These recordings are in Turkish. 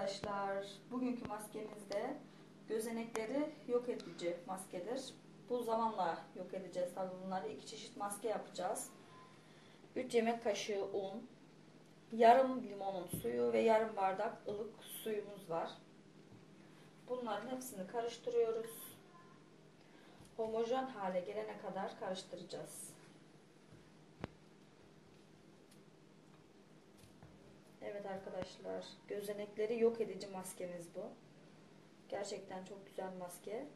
arkadaşlar. Bugünkü maskemizde gözenekleri yok edici maskedir. Bu zamanla yok edeceğiz tabii bunları. iki çeşit maske yapacağız. 3 yemek kaşığı un, yarım limonun suyu ve yarım bardak ılık suyumuz var. Bunların hepsini karıştırıyoruz. Homojen hale gelene kadar karıştıracağız. Evet arkadaşlar, gözenekleri yok edici maskemiz bu. Gerçekten çok güzel maske.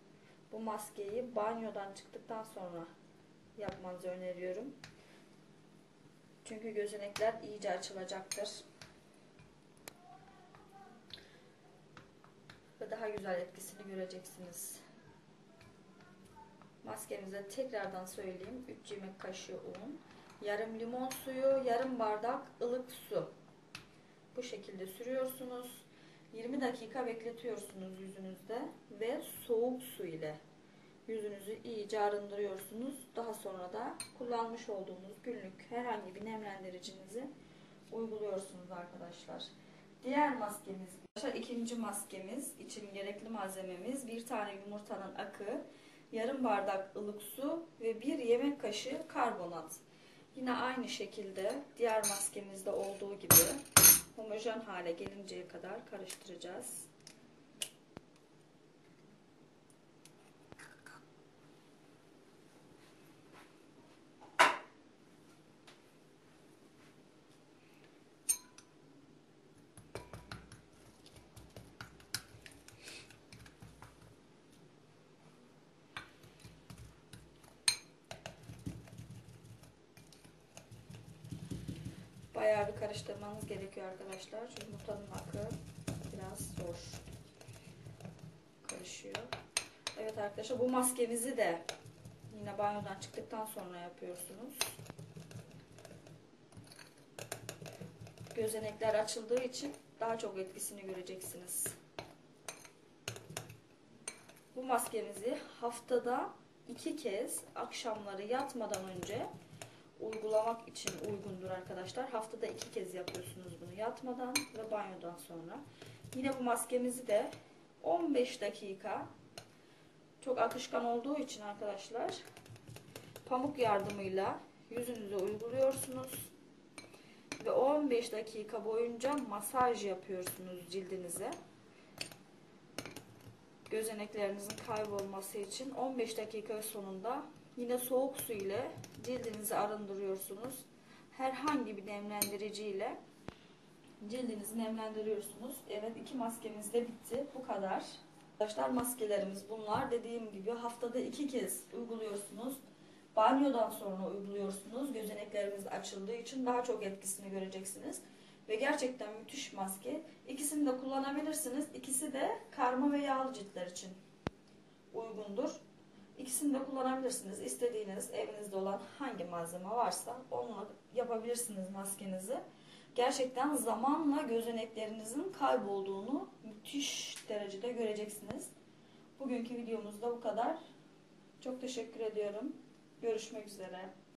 Bu maskeyi banyodan çıktıktan sonra yapmanızı öneriyorum. Çünkü gözenekler iyice açılacaktır. Ve daha güzel etkisini göreceksiniz. Maskemize tekrardan söyleyeyim. 3 yemek kaşığı un, yarım limon suyu, yarım bardak ılık su. Bu şekilde sürüyorsunuz. 20 dakika bekletiyorsunuz yüzünüzde ve soğuk su ile yüzünüzü iyice arındırıyorsunuz. Daha sonra da kullanmış olduğunuz günlük herhangi bir nemlendiricinizi uyguluyorsunuz arkadaşlar. Diğer maskemiz, ikinci maskemiz için gerekli malzememiz bir tane yumurtanın akı, yarım bardak ılık su ve bir yemek kaşığı karbonat. Yine aynı şekilde diğer maskemizde olduğu gibi homojen hale gelinceye kadar karıştıracağız. Bayağı bir karıştırmanız gerekiyor arkadaşlar. Çünkü yumurtanın akı biraz zor karışıyor. Evet arkadaşlar bu maskemizi de yine banyodan çıktıktan sonra yapıyorsunuz. Gözenekler açıldığı için daha çok etkisini göreceksiniz. Bu maskemizi haftada iki kez akşamları yatmadan önce uygulamak için uygundur arkadaşlar. Haftada iki kez yapıyorsunuz bunu yatmadan ve banyodan sonra. Yine bu maskemizi de 15 dakika çok akışkan olduğu için arkadaşlar pamuk yardımıyla yüzünüze uyguluyorsunuz ve 15 dakika boyunca masaj yapıyorsunuz cildinize. Gözeneklerinizin kaybolması için 15 dakika sonunda Yine soğuk su ile cildinizi arındırıyorsunuz. Herhangi bir nemlendirici ile cildinizi nemlendiriyorsunuz. Evet iki maskemiz de bitti. Bu kadar. Arkadaşlar maskelerimiz bunlar. Dediğim gibi haftada iki kez uyguluyorsunuz. Banyodan sonra uyguluyorsunuz. Gözeneklerimiz açıldığı için daha çok etkisini göreceksiniz. Ve gerçekten müthiş maske. İkisini de kullanabilirsiniz. İkisi de karma ve yağlı ciltler için uygundur. İkisini de kullanabilirsiniz. İstediğiniz evinizde olan hangi malzeme varsa onunla yapabilirsiniz maskenizi. Gerçekten zamanla gözeneklerinizin kaybolduğunu müthiş derecede göreceksiniz. Bugünkü videomuzda bu kadar. Çok teşekkür ediyorum. Görüşmek üzere.